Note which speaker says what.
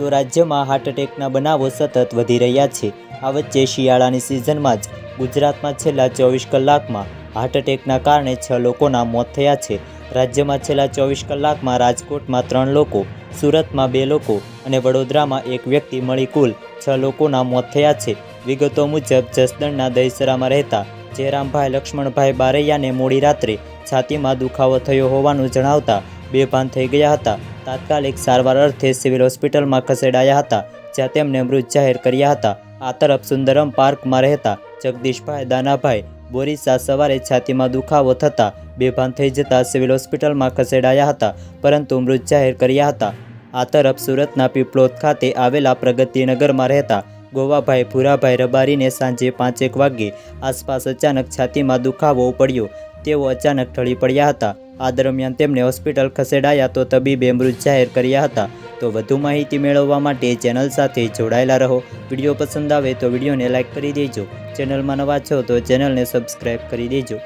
Speaker 1: તો રાજ્યમાં હાર્ટ એટેકના બનાવો સતત વધી રહ્યા છે. આ વચ્ચે શિયાળાની સિઝનમાં જ ગુજરાતમાં છેલ્લા ચોવીસ કલાકમાં હાર્ટ એટેકના કારણે છ લોકોના મોત થયા છે. રાજ્યમાં છેલ્લા ચોવીસ કલાકમાં રાજકોટમાં ત્રણ લોકો, સુરતમાં બે લોકો અને વડોદરામાં એક વ્યક્તિ મળી કુલ છ લોકોના મોત થયા છે. વિગતો મુજબ, જસદણના દહીસરામાં રહેતા જયરામભાઈ લક્ષ્મણભાઈ બારૈયાને મોડી રાત્રે છાતીમાં દુખાવો થયો હોવાનું જણાવતા બેભાન થઈ ગયા હતા. તાત્કાલિક સારવાર અર્થે સિવિલ હોસ્પિટલમાં ખસેડાયા હતા, જ્યાં તેમને મૃત જાહેર કર્યા હતા. આ તરફ સુંદરમ પાર્કમાં રહેતા જગદીશભાઈ દાનાભાઈ બોરીસા સવારે છાતીમાં દુખાવો થતાં બેભાન થઈ જતા સિવિલ હોસ્પિટલમાં ખસેડાયા હતા, પરંતુ મૃત જાહેર કર્યા હતા. આ તરફ સુરતના પીપલોદ ખાતે આવેલા પ્રગતિનગરમાં રહેતા ગોવાભાઈ ભૂરાભાઈ રબારીને સાંજે પાંચેક વાગ્યે આસપાસ અચાનક છાતીમાં દુખાવો પડ્યો તેઓ અચાનક ઢળી પડ્યા હતા. આ દરમિયાન તેમને હોસ્પિટલ ખસેડાયા તો તબીબે મૃત જાહેર કર્યા હતા. તો વધુ માહિતી મેળવવા માટે ચેનલ સાથે જોડાયેલા રહો. વીડિયો પસંદ આવે તો વિડીયોને લાઇક કરી દેજો. ચેનલમાં નવા છો તો ચેનલને સબસ્ક્રાઈબ કરી દેજો.